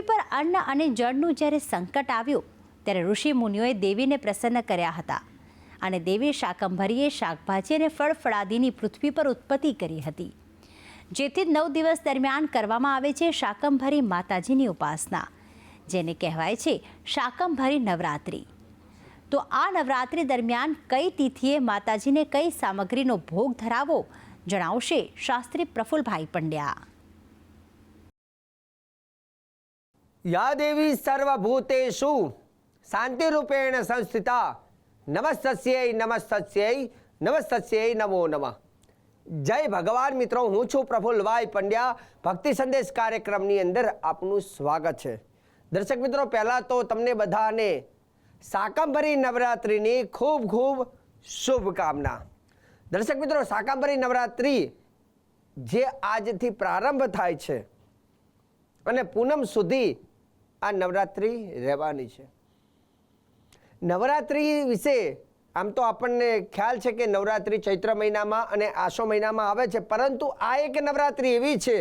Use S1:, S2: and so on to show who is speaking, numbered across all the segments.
S1: પૃથ્વી પર અન્ન અને જળનું જ્યારે સંકટ આવ્યું, ત્યારે ઋષિ મુનિઓએ દેવીને પ્રસન્ન કર્યા હતા. અને દેવી શાકંભરીએ શાકભાજી અને ફળફળાદીની પૃથ્વી પર ઉત્પત્તિ કરી હતી. જેથી નવ દિવસ દરમિયાન કરવામાં આવે છે શાકંભરી માતાજીની ઉપાસના, જેને કહેવાય છે શાકંભરી નવરાત્રિ. તો આ નવરાત્રિ દરમિયાન કઈ તિથિએ માતાજીને કઈ સામગ્રીનો ભોગ ધરાવો, જણાવશે શાસ્ત્રી પ્રફુલભાઈ પંડ્યા.
S2: યા દેવી સર્વભૂતેષુ શાંતિરૂપેણ સંસ્થિતા નમસ્તસ્યય નમસ્તસ્યય નમસ્તસ્યય નમો નમઃ જય ભગવાન મિત્રો હું છું પ્રફુલ્લભાઈ પંડ્યા ભક્તિ સંદેશ કાર્યક્રમની અંદર આપનું સ્વાગત છે દર્શક મિત્રો પહેલાં તો તમને બધાને શાકંભરી નવરાત્રિની ખૂબ ખૂબ શુભકામના દર્શક મિત્રો શાકંભરી નવરાત્રિ જે આજથી પ્રારંભ થાય છે અને પૂનમ સુધી આ નવરાત્રિ રહેવાની છે. નવરાત્રિ વિશે આમ તો આપણને ખ્યાલ છે કે નવરાત્રિ ચૈત્ર મહિનામાં અને આસો મહિનામાં આવે છે, પરંતુ આ એક નવરાત્રિ એવી છે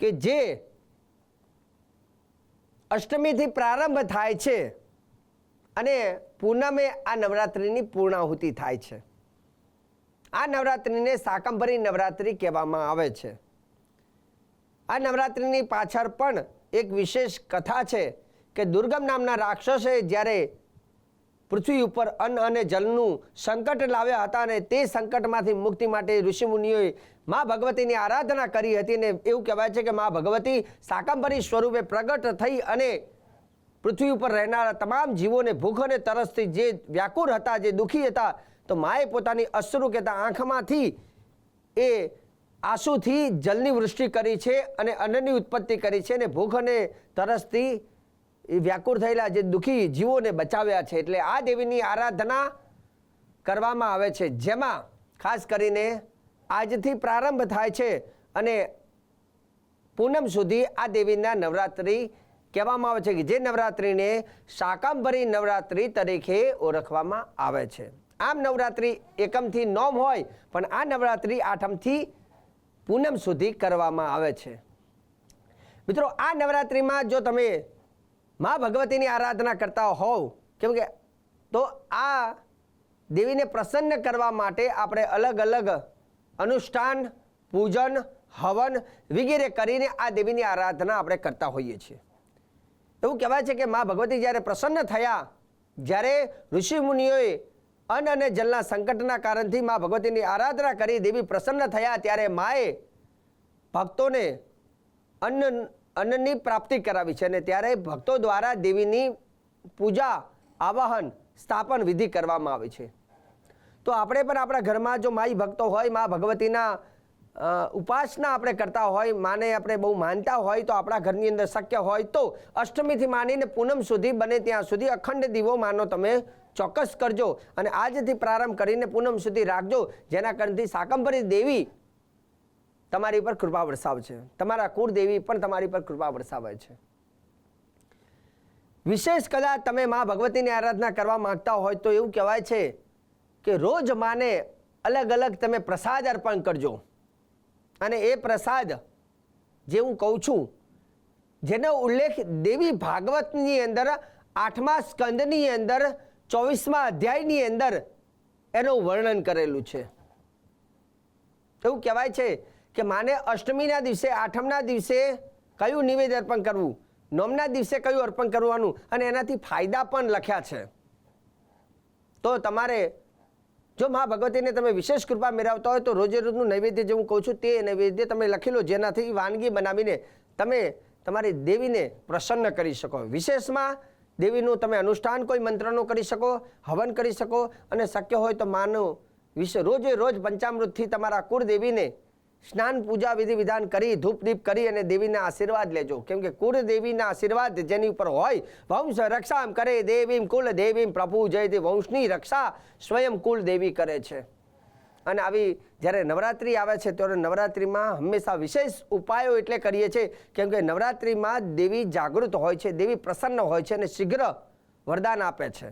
S2: કે જે અષ્ટમીથી પ્રારંભ થાય છે અને પૂનમે આ નવરાત્રિની પૂર્ણાહુતિ થાય છે. આ નવરાત્રિને શાકંભરી નવરાત્રિ કહેવામાં આવે છે. આ નવરાત્રિની પાછળ પણ એક વિશેષ કથા છે કે દુર્ગમ નામના રાક્ષસે જ્યારે પૃથ્વી ઉપર અન્ન અને જલનું સંકટ લાવ્યા હતા અને તે સંકટમાંથી મુક્તિ માટે ઋષિમુનિઓએ મા ભગવતીની આરાધના કરી હતી અને એવું કહેવાય છે કે મા ભગવતી સાકંબરી સ્વરૂપે પ્રગટ થઈ અને પૃથ્વી ઉપર રહેનારા તમામ જીવોને ભૂખ અને તરસથી જે વ્યાકુળ હતા, જે દુઃખી હતા, તો માએ પોતાની અશ્રુ કહેતા આંખમાંથી એ આંસુથી જલની વૃષ્ટિ કરી છે અને અન્નની ઉત્પત્તિ કરી છે અને ભૂખ અને તરસથી એ વ્યાકુળ થયેલા જે દુઃખી જીવોને બચાવ્યા છે. એટલે આ દેવીની આરાધના કરવામાં આવે છે. જેમાં ખાસ કરીને આજથી પ્રારંભ થાય છે અને પૂનમ સુધી આ દેવીના નવરાત્રિ કહેવામાં આવે છે કે જે નવરાત્રિને શાકાંભરી નવરાત્રિ તરીકે ઓળખવામાં આવે છે. આમ નવરાત્રિ એકમથી નોમ હોય, પણ આ નવરાત્રિ આઠમથી પૂનમ સુધી કરવામાં આવે છે. મિત્રો, આ નવરાત્રિમાં જો તમે મા ભગવતીની આરાધના કરતા હોવ, કેમ કે તો આ દેવીને પ્રસન્ન કરવા માટે આપણે અલગ અલગ અનુષ્ઠાન, પૂજન, હવન વગેરે કરીને આ દેવીની આરાધના આપણે કરતા હોઈએ છીએ. એવું કહેવાય છે કે મા ભગવતી જ્યારે પ્રસન્ન થયા, જ્યારે ઋષિ મુનિઓએ અન્ન અને જલના સંકટના કારણથી મા ભગવતીની આરાધના કરી દેવી પ્રસન્ન થયા ત્યારે માએ ભક્તોને અન્ન, અન્નની પ્રાપ્તિ કરાવી છે અને ત્યારે ભક્તો દ્વારા દેવીની પૂજા, આવાહન, સ્થાપન વિધિ કરવામાં આવે છે. તો આપણે પણ આપણા ઘરમાં જો માઈ ભક્તો હોય, મા ભગવતીના ઉપાસના આપણે કરતા હોય, માને આપણે બહુ માનતા હોય તો આપણા ઘરની અંદર શક્ય હોય તો અષ્ટમીથી માનીને પૂનમ સુધી બને ત્યાં સુધી અખંડ દીવો માનો તમે ચોક્કસ કરજો અને આજથી પ્રારંભ કરીને પૂનમ સુધી રાખજો, જેના કારણથી શાકંભરી દેવી તમારી પર કૃપા વરસાવશે તમારા કુળદેવી પણ તમારી પર કૃપા વરસાવે છે. વિશેષ કદાચ તમે મા ભગવતીની આરાધના કરવા માંગતા હોય તો એવું કહેવાય છે કે રોજ માને અલગ અલગ તમે પ્રસાદ અર્પણ કરજો. અને એ પ્રસાદ જે હું કહું છું, જેનો ઉલ્લેખ દેવી ભાગવતની અંદર, આઠમા સ્કંદની અંદર, ચોવીસમા અધ્યાયની અંદર એનું વર્ણન કરેલું છે. એવું કહેવાય છે કે માને અષ્ટમીના દિવસે, આઠમના દિવસે કયું નિવેદ અર્પણ કરવું? નોમના દિવસે કયું અર્પણ કરવાનું? અને એનાથી ફાયદા પણ લખ્યા છે. તો તમારે જો મા ભગવતીને તમે વિશેષ કૃપા મેળવતા હોય તો રોજે રોજનું નૈવેદ્ય જે હું કહું છું તે નૈવેદ્ય તમે લખી લો, જેનાથી વાનગી બનાવીને તમે તમારી દેવીને પ્રસન્ન કરી શકો. વિશેષમાં દેવીનું તમે અનુષ્ઠાન કોઈ મંત્રનું કરી શકો, હવન કરી શકો અને શક્ય હોય તો માનો વિશે રોજે રોજ પંચામૃતથી તમારા કુળદેવીને સ્નાન, પૂજા વિધિ વિધાન કરી ધૂપ દીપ કરી અને દેવીના આશીર્વાદ લેજો. કેમ કે કુળ દેવીના આશીર્વાદ જેની ઉપર હોય, વંશ રક્ષા કરે દેવીમ કુલ દેવીમ પ્રભુ જય વંશની રક્ષા સ્વયં કુલ દેવી કરે છે. અને આવી જ્યારે નવરાત્રિ આવે છે, ત્યારે નવરાત્રિમાં હંમેશા વિશેષ ઉપાયો એટલે કરીએ છીએ, કેમ કે નવરાત્રિમાં દેવી જાગૃત હોય છે, દેવી પ્રસન્ન હોય છે અને શીઘ્ર વરદાન આપે છે.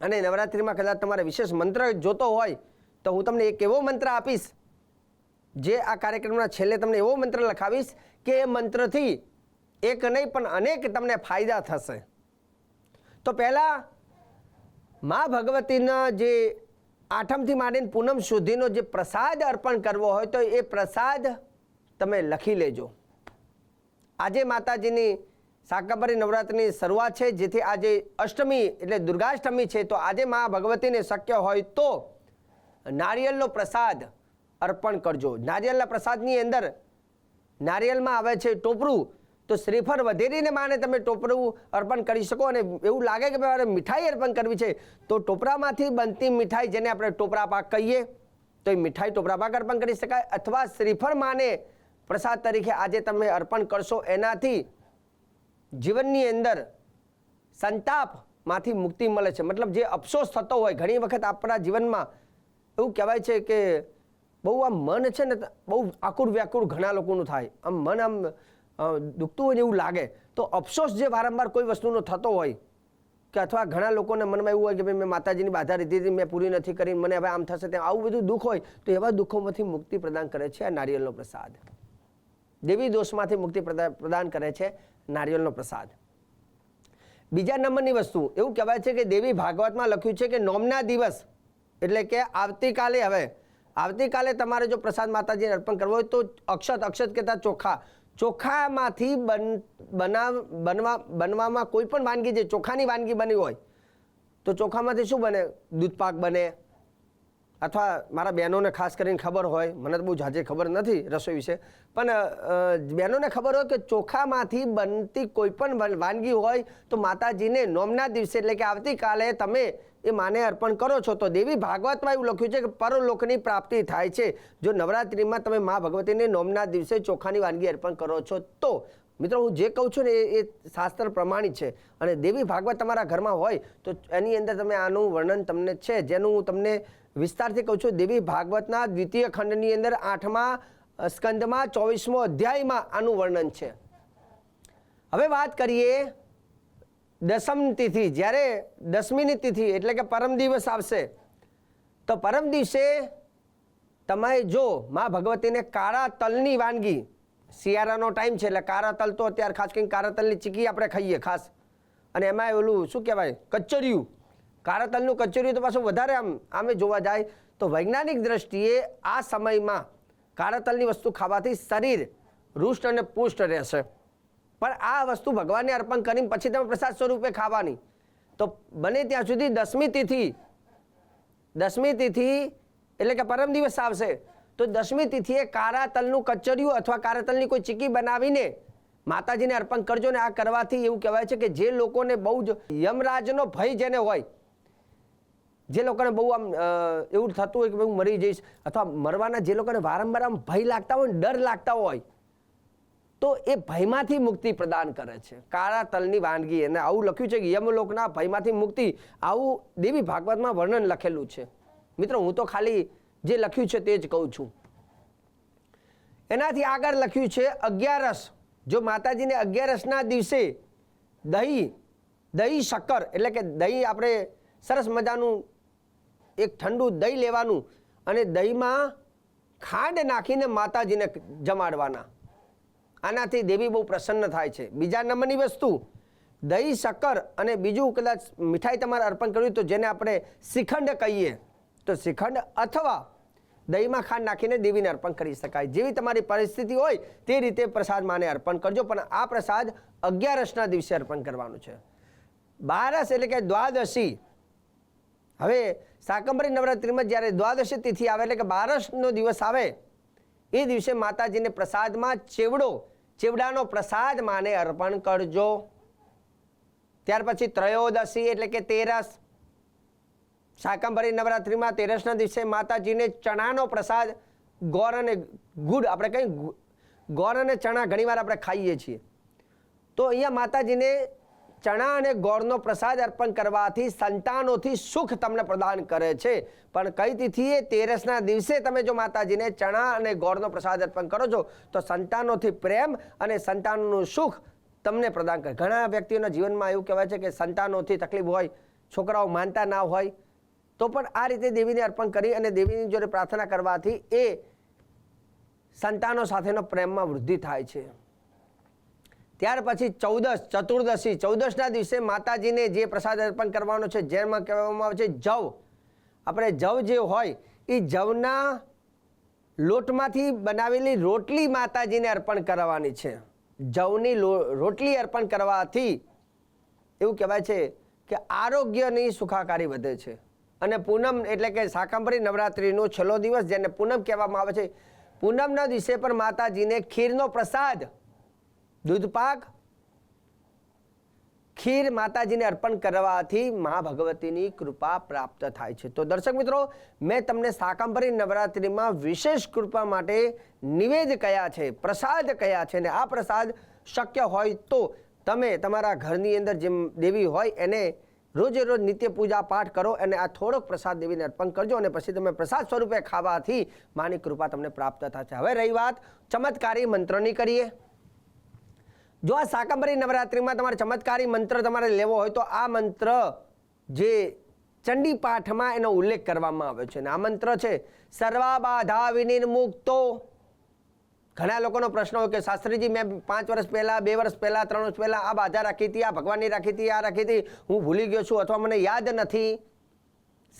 S2: અને નવરાત્રિમાં કદાચ તમારે વિશેષ મંત્ર જોતો હોય, તો હું તમને એક એવો મંત્ર આપીશ જે આ કાર્યક્રમના છેલ્લે તમને એવો મંત્ર લખાવીશ કે એ મંત્રથી એક નહીં પણ અનેક તમને ફાયદા થશે. તો પહેલાં મા ભગવતીના જે આઠમથી માંડીને પૂનમ સુધીનો જે પ્રસાદ અર્પણ કરવો હોય તો એ પ્રસાદ તમે લખી લેજો. આજે માતાજીની શાકંભરી નવરાત્રિની શરૂઆત છે, જેથી આજે અષ્ટમી એટલે દુર્ગાષ્ટમી છે, તો આજે મા ભગવતીને શક્ય હોય તો નારિયેળનો પ્રસાદ અર્પણ કરજો. નારિયેળના પ્રસાદની અંદર નારિયેળમાં આવે છે ટોપરું, તો શ્રીફળ વધેરીને માને તમે ટોપરું અર્પણ કરી શકો અને એવું લાગે કે મારે મીઠાઈ અર્પણ કરવી છે, તો ટોપરામાંથી બનતી મીઠાઈ જેને આપણે ટોપરા પાક કહીએ, તો એ મીઠાઈ ટોપરા પાક અર્પણ કરી શકાય અથવા શ્રીફળ માને પ્રસાદ તરીકે આજે તમે અર્પણ કરશો. એનાથી જીવનની અંદર સંતાપમાંથી મુક્તિ મળે છે. મતલબ જે અફસોસ થતો હોય, ઘણી વખત આપણા જીવનમાં એવું કહેવાય છે કે બહુ આમ મન છે ને બહુ આકુર વ્યાકુર ઘણા લોકોનું થાય. આમ મન આમ દુખતું હોય એવું લાગે. તો અફસોસ જે વારંવાર કોઈ વસ્તુનો થતો હોય કે અથવા ઘણા લોકોને મનમાં એવું હોય કે ભાઈ મેં માતાજીની બાધા લીધી હતી, મેં પૂરી નથી કરી, મને હવે આમ થશે ત્યાં આવું બધું દુઃખ હોય, તો એવા દુઃખોમાંથી મુક્તિ પ્રદાન કરે છે આ નારિયેળનો પ્રસાદ. દેવી દોષમાંથી મુક્તિ પ્રદા- પ્રદાન કરે છે નારિયેળનો પ્રસાદ. બીજા નંબરની વસ્તુ, એવું કહેવાય છે કે દેવી ભાગવતમાં લખ્યું છે કે નોમના દિવસ, એટલે કે આવતીકાલે હવે આવતીકાલે તમારે જો પ્રસાદ માતાજીને અર્પણ કરવો હોય તો અક્ષત અક્ષત કહેતા ચોખા. ચોખામાંથી બન, બનાવ, બનવા, બનવામાં કોઈ પણ વાનગી જે ચોખાની વાનગી બની હોય, તો ચોખામાંથી શું બને? દૂધપાક બને. અથવા મારા બહેનોને ખાસ કરીને ખબર હોય, મને તો બહુ જાજે ખબર નથી રસોઈ વિશે, પણ બહેનોને ખબર હોય કે ચોખામાંથી બનતી કોઈ પણ વાનગી હોય તો માતાજીને નોમના દિવસે એટલે કે આવતીકાલે તમે એ માને અર્પણ કરો છો, તો દેવી ભાગવતમાં એવું લખ્યું છે કે પરલોકની પ્રાપ્તિ થાય છે. જો નવરાત્રિમાં તમે મા ભગવતીને નોમના દિવસે ચોખાની વાનગી અર્પણ કરો છો, તો મિત્રો હું જે કહું છું ને એ એ શાસ્ત્ર પ્રમાણિત છે. અને દેવી ભાગવત તમારા ઘરમાં હોય, તો એની અંદર તમે આનું વર્ણન તમને છે. જેનું હું તમને વિસ્તારથી કહું છું, દેવી ભાગવતના દ્વિતીય ખંડની અંદર આઠમા સ્કંદમાં ચોવીસમો અધ્યાયમાં આનું વર્ણન છે. હવે વાત કરીએ દસમ તિથિ, જ્યારે દસમીની તિથિ એટલે કે પરમ દિવસ આવશે, તો પરમ દિવસે તમે જો મા ભગવતીને કાળા તલની વાનગી, શિયાળાનો ટાઈમ છે એટલે કાળા તલ તો અત્યારે ખાસ કરીને કાળા તલની ચીકી આપણે ખાઈએ ખાસ. અને એમાં ઓલું શું કહેવાય? કચરિયું. કાળા તલનું કચરિયું તો પાછું વધારે આમ, આમે જોવા જાય. તો વૈજ્ઞાનિક દ્રષ્ટિએ આ સમયમાં કાળા તલની વસ્તુ ખાવાથી શરીર રુષ્ટ અને પુષ્ટ રહેશે. પણ આ વસ્તુ ભગવાનને અર્પણ કરીને પછી તમે પ્રસાદ સ્વરૂપે ખાવાની. તો બને ત્યાં સુધી દસમી તિથિ દસમી તિથિ એટલે કે પરમ દિવસ આવશે. તો દસમી તિથિએ કારા તલનું કચરિયું અથવા કારા તલની કોઈ ચીકી બનાવીને માતાજીને અર્પણ કરજો ને આ કરવાથી એવું કહેવાય છે કે જે લોકોને બહુ જ યમરાજનો ભય જેને હોય, જે લોકોને બહુ આમ એવું થતું હોય કે હું મરી જઈશ અથવા મરવાના જે લોકોને વારંવાર આમ ભય લાગતા હોય, ડર લાગતા હોય તો એ ભયમાંથી મુક્તિ પ્રદાન કરે છે. કાળા તલની વાનગી અને આવું લખ્યું છે કે યમલોકના ભયમાંથી મુક્તિ આવું દેવી ભાગવતમાં વર્ણન લખેલું છે. મિત્રો, હું તો ખાલી જે લખ્યું છે તે જ કહું છું. એનાથી આગળ લખ્યું છે અગિયારસ. જો માતાજીને અગિયારસના દિવસે દહીં દહીં શક્કર, એટલે કે દહીં આપણે સરસ મજાનું એક ઠંડુ દહીં લેવાનું અને દહીંમાં ખાંડ નાખીને માતાજીને જમાડવાના. આનાથી દેવી બહુ પ્રસન્ન થાય છે. બીજા નંબરની વસ્તુ, દહીં, શક્કર અને બીજું કદાચ મીઠાઈ તમારે અર્પણ કરવી તો જેને આપણે શ્રીખંડ કહીએ, તો શ્રીખંડ અથવા દહીંમાં ખાંડ નાખીને દેવીને અર્પણ કરી શકાય. જેવી તમારી પરિસ્થિતિ હોય તે રીતે પ્રસાદ માને અર્પણ કરજો, પણ આ પ્રસાદ અગિયારસના દિવસે અર્પણ કરવાનું છે. બારસ એટલે કે દ્વાદશી. હવે શાકંભરી નવરાત્રિમાં જ્યારે દ્વાદશી તિથિ આવે એટલે કે બારસનો દિવસ આવે, એ દિવસે માતાજીને પ્રસાદમાં ચેવડો ચેવડાનો પ્રસાદ માને અર્પણ કરજો. ત્યાર પછી ત્રયોદશી એટલે કે તેરસ. શાકંભરી નવરાત્રિમાં તેરસના દિવસે માતાજીને ચણાનો પ્રસાદ, ગોર અને ગુડ, આપણે કંઈ ગોર અને ચણા ઘણીવાર આપણે ખાઈએ છીએ. તો અહીંયા માતાજીને ચણા અને ગોળનો પ્રસાદ અર્પણ કરવાથી સંતાનોથી સુખ તમને પ્રદાન કરે છે. પણ કઈ તિથિએ? તેરસના દિવસે તમે જો માતાજીને ચણા અને ગોળનો પ્રસાદ અર્પણ કરો છો, તો સંતાનોથી પ્રેમ અને સંતાનોનું સુખ તમને પ્રદાન કરે. ઘણા વ્યક્તિઓના જીવનમાં એવું કહેવાય છે કે સંતાનોથી તકલીફ હોય, છોકરાઓ માનતા ના હોય, તો પણ આ રીતે દેવીને અર્પણ કરી અને દેવીની જોડે પ્રાર્થના કરવાથી એ સંતાનો સાથેનો પ્રેમમાં વૃદ્ધિ થાય છે. ત્યાર પછી ચૌદશ, ચતુર્દશી. ચૌદશના દિવસે માતાજીને જે પ્રસાદ અર્પણ કરવાનો છે, જેમાં કહેવામાં આવે છે જવ. આપણે જવ જે હોય, એ જવના લોટમાંથી બનાવેલી રોટલી માતાજીને અર્પણ કરવાની છે. જવની રોટલી અર્પણ કરવાથી એવું કહેવાય છે કે આરોગ્યની સુખાકારી વધે છે. અને પૂનમ એટલે કે શાકંભરી નવરાત્રિનો છેલ્લો દિવસ, જેને પૂનમ કહેવામાં આવે છે. પૂનમના દિવસે પણ માતાજીને ખીરનો પ્રસાદ દૂધ પાક, ખીર માતાજીને અર્પણ કરવાથી મા ભગવતીની કૃપા પ્રાપ્ત થાય છે. તો દર્શક મિત્રો, મેં તમને શાકંભરી નવરાત્રિમાં વિશેષ કૃપા માટે નિવેદ કયા છે, પ્રસાદ કયા છે ને આ પ્રસાદ શક્ય હોય તો તમે તમારા ઘરની અંદર જેમ દેવી હોય એને રોજે રોજ નિત્ય પૂજા પાઠ કરો અને આ થોડોક પ્રસાદ દેવીને અર્પણ કરજો અને પછી તમે પ્રસાદ સ્વરૂપે ખાવાથી માની કૃપા તમને પ્રાપ્ત થશે હવે રહી વાત ચમત્કારી મંત્રની કરીએ. જો આ શાકંભરી નવરાત્રિમાં તમારે ચમત્કારી મંત્ર તમારે લેવો હોય તો આ મંત્ર જે ચંડી પાઠમાં એનો ઉલ્લેખ કરવામાં આવ્યો છે. અને આ મંત્ર છે, સર્વા બાધા વિનિર્મુક્તો. ઘણા લોકોનો પ્રશ્ન હોય કે, શાસ્ત્રીજી, મેં પાંચ વર્ષ પહેલાં, બે વર્ષ પહેલાં, ત્રણ વર્ષ પહેલાં આ બાધા રાખી હતી, આ ભગવાનની રાખી હતી, આ રાખી હતી. હું ભૂલી ગયો છું અથવા મને યાદ નથી.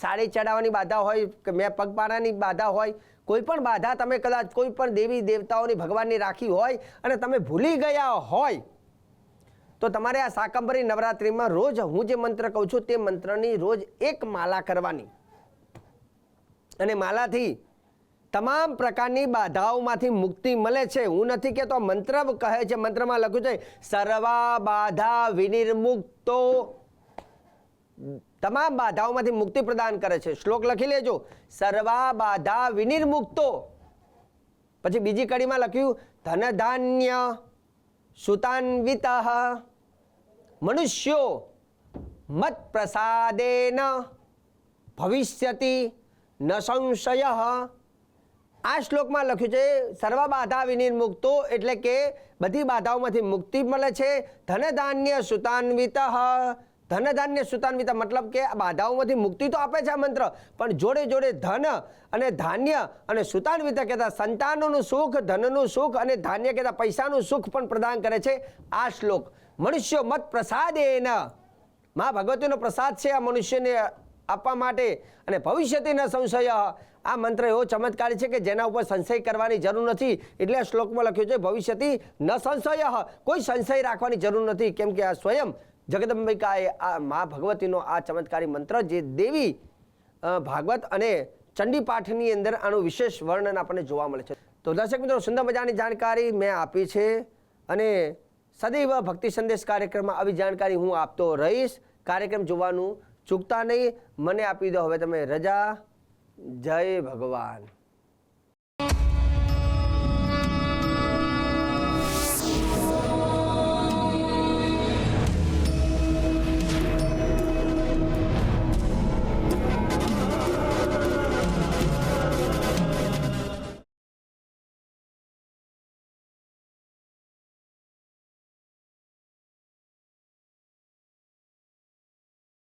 S2: સાડી ચડાવવાની બાધા હોય કે, મેં પગપાળાની બાધા હોય કોઈ પણ બાધા તમે કદાચ કોઈ પણ દેવી દેવતાઓની ભગવાનની રાખી હોય અને તમે ભૂલી ગયા હોય, તો તમારે આ શાકંભરી નવરાત્રિમાં રોજ હું જે મંત્ર કહું છું તે મંત્રની રોજ એક માલા કરવાની. અને માલાથી તમામ પ્રકારની બાધાઓમાંથી મુક્તિ મળે છે. હું નથી કહેતો તો મંત્ર કહે છે, મંત્રમાં લખ્યું છે, સર્વા બાધા વિનિર્મુક્તો તમામ બાધાઓમાંથી મુક્તિ પ્રદાન કરે છે. શ્લોક લખી લેજો. સર્વા બાધા વિનિર્મુક્તો. પછી બીજી કડીમાં લખ્યું ધન ધાન્ય સુતાન્વિત મનુષ્યો મત પ્રસાદેન ભવિષ્યતિ ન સંશય. આ શ્લોકમાં લખ્યું છે સર્વ બાધા વિનિર્મુક્તો એટલે કે બધી બાધાઓમાંથી મુક્તિ મળે છે. ધન ધાન્ય સુતાન્વિત ધન ધાન્ય સુતાન્વિત મતલબ કે બાધાઓમાંથી મુક્તિ તો આપે છે આ મંત્ર. પણ જોડે જોડે ધન અને ધાન્ય અને સુતાન્વિતા કહેતા સંતાનોનું સુખ, ધનનું સુખ અને ધાન્ય કહેતા પૈસાનું સુખ પણ પ્રદાન કરે છે આ શ્લોક. મનુષ્યો મત પ્રસાદેન. મા ભગવતીનો પ્રસાદ છે આ મનુષ્યને આપવા માટે અને ભવિષ્યથી ન સંશય. આ મંત્ર એવો ચમત્કાર છે કે જેના ઉપર સંશય કરવાની જરૂર નથી. એટલે શ્લોકમાં લખ્યું છે ભવિષ્યથી ન સંશય. કોઈ સંશય રાખવાની જરૂર નથી. કેમ કે આ સ્વયં જગદંબિકાએ આ મા ભગવતીનો આ ચમત્કારી મંત્ર જે દેવી ભાગવત અને ચંડી પાઠની અંદર આનું વિશેષ વર્ણન આપણને જોવા મળે છે. તો દર્શક મિત્રો, સુંદર મજાની જાણકારી મેં આપી છે અને સદૈવ ભક્તિ સંદેશ કાર્યક્રમમાં આવી જાણકારી હું આપતો રહીશ. કાર્યક્રમ જોવાનું ચૂકતા નહીં. મને આપી દો હવે તમે રજા. જય ભગવાન.